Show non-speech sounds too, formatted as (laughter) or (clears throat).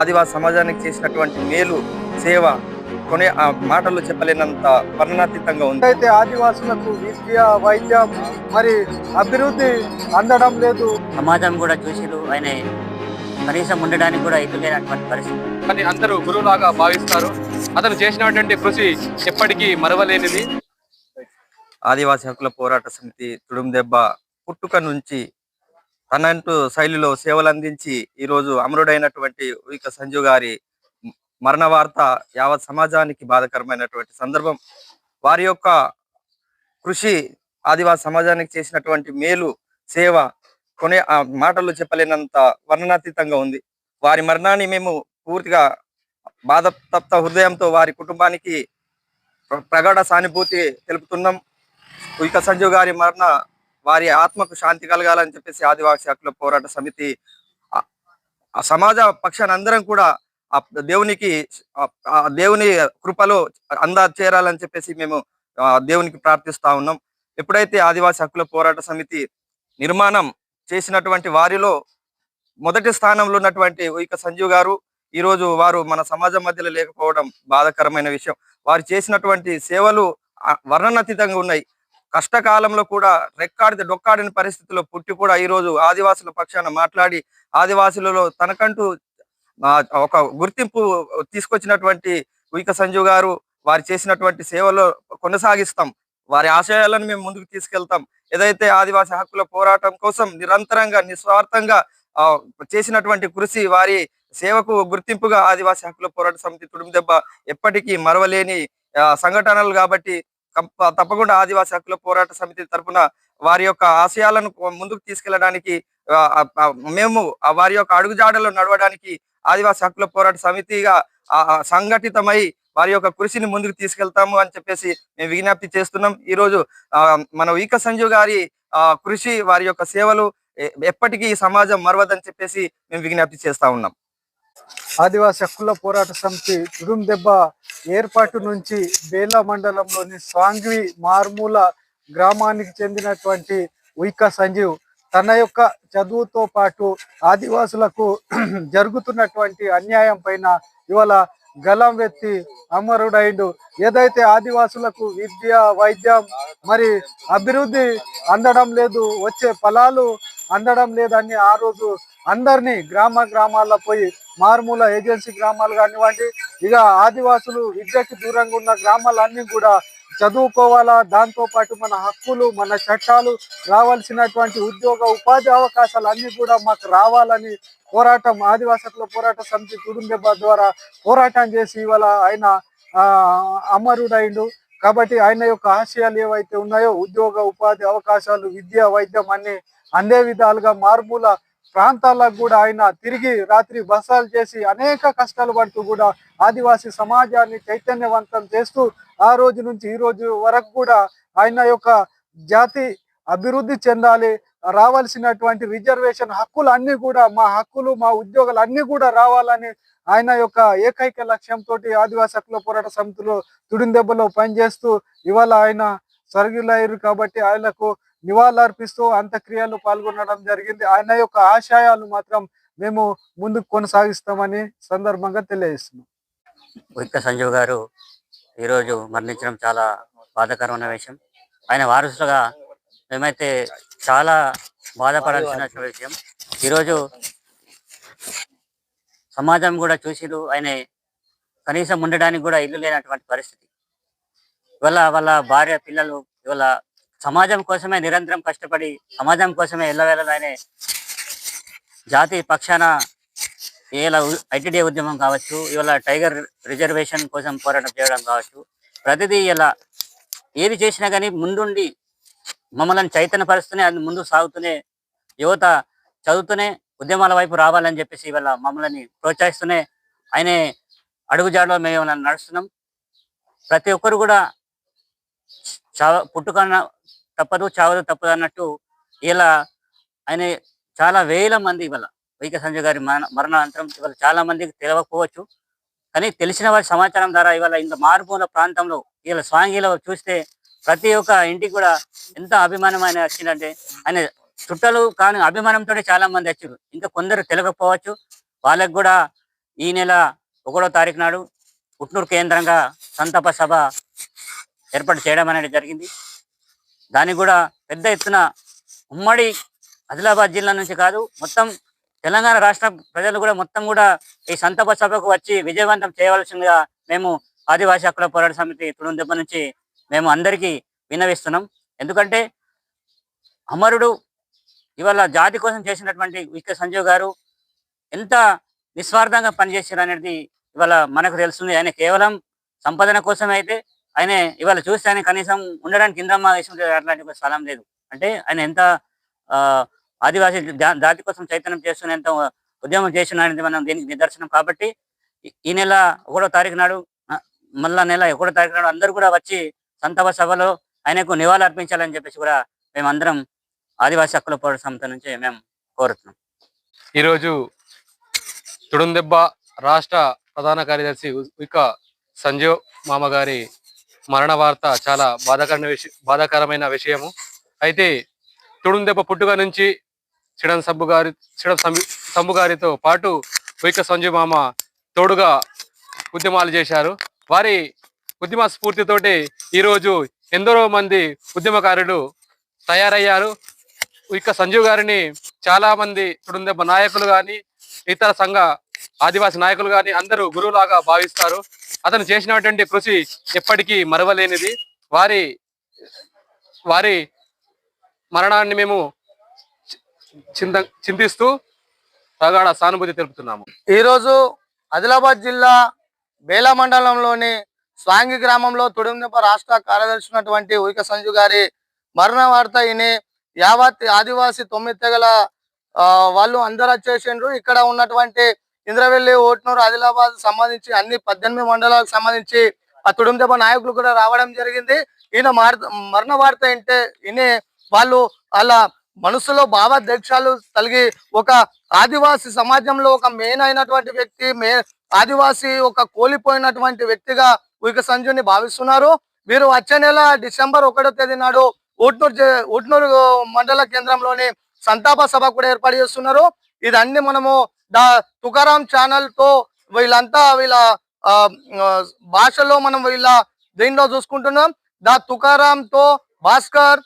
ఆదివాసి సమాజానికి చేసినటువంటి మేలు సేవ కొనే ఆ మాటల్లో చెప్పలేనంత వర్ణనాతీతంగా ఉంది. అయితే ఆదివాసులకు విద్య వైద్యం మరి అభివృద్ధి అందడం లేదు. సమాజం కూడా చూసిరు ఆయన కనీసం ఉండడానికి కూడా ఇల్లు లేనటువంటి పరిస్థితి అందరూ గురువులాగా భావిస్తారు. అతను చేసినటువంటి కృషి ఎప్పటికీ మరవలేనిది. ఆదివాసి హక్కుల పోరాట సమితి తుడుం దెబ్బ పుట్టుక నుంచి తనంటూ శైలిలో సేవలు అందించి ఈరోజు అమరుడైనటువంటి ఉయిక సంజు గారి మరణ వార్త యావత్ సమాజానికి బాధకరమైనటువంటి సందర్భం. వారి యొక్క కృషి ఆదివాసి సమాజానికి చేసినటువంటి మేలు సేవ కొనే ఆ మాటల్లో చెప్పలేనంత వర్ణనాతీతంగా ఉంది. వారి మరణాన్ని మేము పూర్తిగా బాధ తప్త హృదయంతో వారి కుటుంబానికి ప్రగాఢ సానుభూతి తెలుపుతున్నాం. ఉయిక సంజీవ్ గారి మరణ వారి ఆత్మకు శాంతి కలగాలని చెప్పేసి ఆదివాసి హక్కుల పోరాట సమితి ఆ- సమాజ పక్షాన అందరం కూడా ఆ దేవునికి ఆ- దేవుని కృపలో అందా చేరాలని చెప్పేసి మేము దేవునికి ప్రార్థిస్తా ఉన్నాం. ఎప్పుడైతే ఆదివాసి హక్కుల పోరాట సమితి నిర్మాణం చేసినటువంటి వారిలో మొదటి స్థానంలో ఉన్నటువంటి ఉయిక సంజీవ్ గారు ఈ రోజు వారు మన సమాజం మధ్యలో లేకపోవడం బాధాకరమైన విషయం. వారు చేసినటువంటి సేవలు ఆ, వర్ణనాతీతంగా ఉన్నాయి. కష్టకాలంలో కూడా రెక్కాడితే డొక్కాడిన పరిస్థితిలో పుట్టి కూడా ఈ రోజు ఆదివాసుల పక్షాన మాట్లాడి ఆదివాసులలో తనకంటూ ఒక గుర్తింపు తీసుకొచ్చినటువంటి ఉయిక సంజీవ్ గారు వారు చేసినటువంటి సేవలో కొనసాగిస్తాం. వారి ఆశయాలను మేము ముందుకు తీసుకెళ్తాం. ఏదైతే ఆదివాసీ హక్కుల పోరాటం కోసం నిరంతరంగా నిస్వార్థంగా ఆ, చేసినటువంటి కృషి వారి సేవకు గుర్తింపుగా ఆదివాసీ హక్కుల పోరాట సమితి తుడుము దెబ్బ ఎప్పటికీ మరవలేని ఆ, సంఘటనలు కాబట్టి తప్పకుండా ఆదివాసీ హక్కుల పోరాట సమితి తరఫున వారి యొక్క ఆశయాలను ముందుకు తీసుకెళ్ళడానికి మేము వారి యొక్క అడుగుజాడలు నడవడానికి ఆదివాసి హక్కుల పోరాట సమితిగా సంఘటితమై వారి యొక్క కృషిని ముందుకు తీసుకెళ్తాము అని చెప్పేసి మేము విజ్ఞప్తి చేస్తున్నాం. ఈ రోజు మన ఈక సంజీవ్ గారి కృషి వారి యొక్క సేవలు ఎప్పటికీ ఈ సమాజం మరవదని చెప్పేసి మేము విజ్ఞప్తి చేస్తా ఉన్నాం. ఆదివాసి హక్కుల పోరాట సమితి తుడుం దెబ్బ ఏర్పాటు నుంచి బేలా మండలంలోని సాంగ్వి మార్మూల గ్రామానికి చెందినటువంటి ఉయిక సంజీవ్ తన యొక్క చదువుతో పాటు ఆదివాసులకు (clears throat) జరుగుతున్నటువంటి అన్యాయం పైన ఇవాళ గలం వెత్తి అమరుడైండు. ఏదైతే ఆదివాసులకు విద్య వైద్యం మరి అభివృద్ధి అందడం లేదు వచ్చే ఫలాలు అందడం లేదని ఆ రోజు అందరినీ గ్రామ గ్రామాల్లో పోయి మారుమూల ఏజెన్సీ గ్రామాలు కానివ్వండి ఇక ఆదివాసులు విద్యకి దూరంగా ఉన్న గ్రామాలన్నీ కూడా చదువుకోవాలా? దాంతోపాటు మన హక్కులు మన చట్టాలు రావాల్సినటువంటి ఉద్యోగ ఉపాధి అవకాశాలు అన్నీ కూడా మాకు రావాలని పోరాటం ఆదివాసుల పోరాట సమితి కుటుంబ ద్వారా పోరాటం చేసి ఇవాళ ఆయన అమరుడైండు. కాబట్టి ఆయన యొక్క ఆశయాలు ఏవైతే ఉన్నాయో ఉద్యోగ ఉపాధి అవకాశాలు విద్య వైద్యం అన్ని అందే విధాలుగా మారుమూల ప్రాంతాలకు కూడా ఆయన తిరిగి రాత్రి బసాలు చేసి అనేక కష్టాలు పడుతూ కూడా ఆదివాసీ సమాజాన్ని చైతన్యవంతం చేస్తూ ఆ రోజు నుంచి ఈ రోజు వరకు కూడా ఆయన యొక్క జాతి అభివృద్ధి చెందాలి రావాల్సినటువంటి రిజర్వేషన్ హక్కులు అన్ని కూడా మా హక్కులు మా ఉద్యోగాలు అన్ని కూడా రావాలని ఆయన యొక్క ఏకైక లక్ష్యంతో ఆదివాసీ హక్కుల పోరాట సమితిలో తుడిందెబ్బలో పనిచేస్తూ ఇవాళ ఆయన స్వర్గీయులయ్యారు కాబట్టి ఆయనకు నివాళులర్పిస్తూ అంత్యక్రియలు పాల్గొనడం జరిగింది. ఆయన యొక్క ఆశయాలు మాత్రం మేము ముందుకు కొనసాగిస్తామని సందర్భంగా తెలియజేస్తున్నాం. ఉయిక్క సంజీవ్ గారు ఈరోజు మరణించడం చాలా బాధాకరమైన విషయం. ఆయన వారసులుగా మేమైతే చాలా బాధపడాల్సిన విషయం. ఈరోజు సమాజం కూడా చూసిరు. ఆయన కనీసం ఉండడానికి కూడా ఇల్లు లేనటువంటి పరిస్థితి. ఇవాళ వాళ్ళ భార్య పిల్లలు ఇవాళ సమాజం కోసమే నిరంతరం కష్టపడి సమాజం కోసమే ఎల్లవేళలానే జాతి పక్షాన ఇలా ఐటీడీ ఉద్యమం కావచ్చు ఇవాళ టైగర్ రిజర్వేషన్ కోసం పోరాటం చేయడం కావచ్చు ప్రతిదీ ఇలా ఏది చేసినా కానీ ముందుండి మమ్మల్ని చైతన్యపరుస్తూనే అది ముందు సాగుతూనే యువత చదువుతూనే ఉద్యమాల వైపు రావాలని చెప్పేసి ఇవాళ మమ్మల్ని ప్రోత్సహిస్తూనే ఆయనే అడుగుజాడలో మేము నడుస్తున్నాం. ప్రతి ఒక్కరు కూడా చావ పుట్టుకన్న తప్పదు చావదు తప్పదు అన్నట్టు ఇలా ఆయన చాలా వేల మంది ఇవాళ వైక సంజయ్ గారి మరణ మరణానంతరం ఇవాళ చాలా మందికి తెలియకపోవచ్చు కానీ తెలిసిన వారి సమాచారం ద్వారా ఇవాళ ఇంత మారుమూల ప్రాంతంలో ఇవాళ స్వాంగిలో చూస్తే ప్రతి ఒక్క ఇంటికి కూడా ఎంత అభిమానం ఆయన వచ్చిందంటే ఆయన చుట్టాలు కానీ అభిమానంతో చాలా మంది వచ్చారు. ఇంకా కొందరు తెలియకపోవచ్చు వాళ్ళకి కూడా ఈ నెల ఒకటో తారీఖు నాడు పుట్నూరు కేంద్రంగా సంతాప సభ ఏర్పాటు చేయడం అనేది జరిగింది. దానికి కూడా పెద్ద ఎత్తున ఉమ్మడి ఆదిలాబాద్ జిల్లా నుంచి కాదు మొత్తం తెలంగాణ రాష్ట్ర ప్రజలు కూడా మొత్తం కూడా ఈ సంతాప సభకు వచ్చి విజయవంతం చేయవలసిందిగా మేము ఆదివాసీ హక్కుల పోరాట సమితి తుడుం దెబ్బ నుంచి మేము అందరికీ విన్నవిస్తున్నాం. ఎందుకంటే అమరుడు ఇవాళ జాతి కోసం చేసినటువంటి వికే సంజీవ్ గారు ఎంత నిస్వార్థంగా పనిచేశారు అనేది ఇవాళ మనకు తెలుస్తుంది. ఆయన కేవలం సంపాదన కోసం అయితే ఆయన ఇవాళ చూస్తే ఆయన కనీసం ఉండడానికి ఇంద్రమ్మ వేసుకుంటే అట్లాంటి ఒక స్థలం లేదు. అంటే ఆయన ఎంత ఆదివాసీ జాతి కోసం చైతన్యం చేస్తున్న ఎంత ఉద్యమం చేస్తున్న అనేది మనం దీనికి నిదర్శనం కాబట్టి ఈ- నెల ఒకటో తారీఖు నాడు మళ్ళా నెల ఒకటో తారీఖు నాడు అందరూ కూడా వచ్చి సంతాప సభలో ఆయనకు నివాళులు అర్పించాలని చెప్పేసి కూడా మేమందరం ఆదివాసీ హక్కుల పోరాట సంస్థ నుంచి మేము కోరుతున్నాం. ఈరోజు తుడుందెబ్బ రాష్ట్ర ప్రధాన కార్యదర్శి ఇక సంజీవ్ మామ గారి మరణ వార్త చాలా బాధాకరమైన విషయం బాధాకరమైన విషయము. అయితే తుడుందెబ్బ పుట్టుక నుంచి చిడం సబ్బు గారి చిడం సంబు- గారితో పాటు ఉయిక సంజీవ్ మామ తోడుగా ఉద్యమాలు చేశారు. వారి ఉద్యమ స్ఫూర్తితోటి ఈరోజు ఎందరో మంది ఉద్యమకారులు తయారయ్యారు. ఇక సంజీవ్ గారిని చాలా మంది తుడుందెబ్బ నాయకులు కానీ ఇతర సంఘ ఆదివాసీ నాయకులు కానీ అందరూ గురువులాగా భావిస్తారు. అతను చేసినటువంటి కృషి ఎప్పటికీ మరవలేనిది. వారి వారి మరణాన్ని మేము చింత చింతిస్తూ తగాడ సానుభూతి తెలుపుతున్నాము. ఈరోజు ఆదిలాబాద్ జిల్లా బేలా మండలంలోని స్వాంగి గ్రామంలో తుడుందెప్ప రాష్ట్ర కార్యదర్శి ఉన్నటువంటి ఉయిక సంజు గారి మరణ వార్త ఇని యావత్ ఆదివాసి తొమ్మిది తెగల వాళ్ళు అందరూ వచ్చేసిండ్రు. ఇక్కడ ఉన్నటువంటి ఇంద్రవెల్లి ఓట్నూరు ఆదిలాబాద్ సంబంధించి అన్ని పద్దెనిమిది మండలాలకు సంబంధించి ఆ తుడుందెప్ప నాయకులు కూడా రావడం జరిగింది. ఈయన మార్- మరణ వార్త ఏంటే ఈయన వాళ్ళు అలా మనసులో భావాధ్యక్షాలు కలిగి ఒక ఆదివాసి సమాజంలో ఒక మెయిన్ అయినటువంటి వ్యక్తి మే ఆదివాసి ఒక కోలిపోయినటువంటి వ్యక్తిగా ఉయిక సంజుని భావిస్తున్నారు. వీరు వచ్చే నెల డిసెంబర్ ఒకటో తేదీ నాడు ఊట్నూరు జే- ఊట్నూరు మండల కేంద్రంలోని సంతాప సభ కూడా ఏర్పాటు చేస్తున్నారు. ఇదన్నీ మనము దా తుకారాం ఛానల్తో వీళ్ళంతా వీళ్ళ ఆ, భాషలో మనం వీళ్ళ దీనిలో చూసుకుంటున్నాం. దా తుకారాం తో భాస్కర్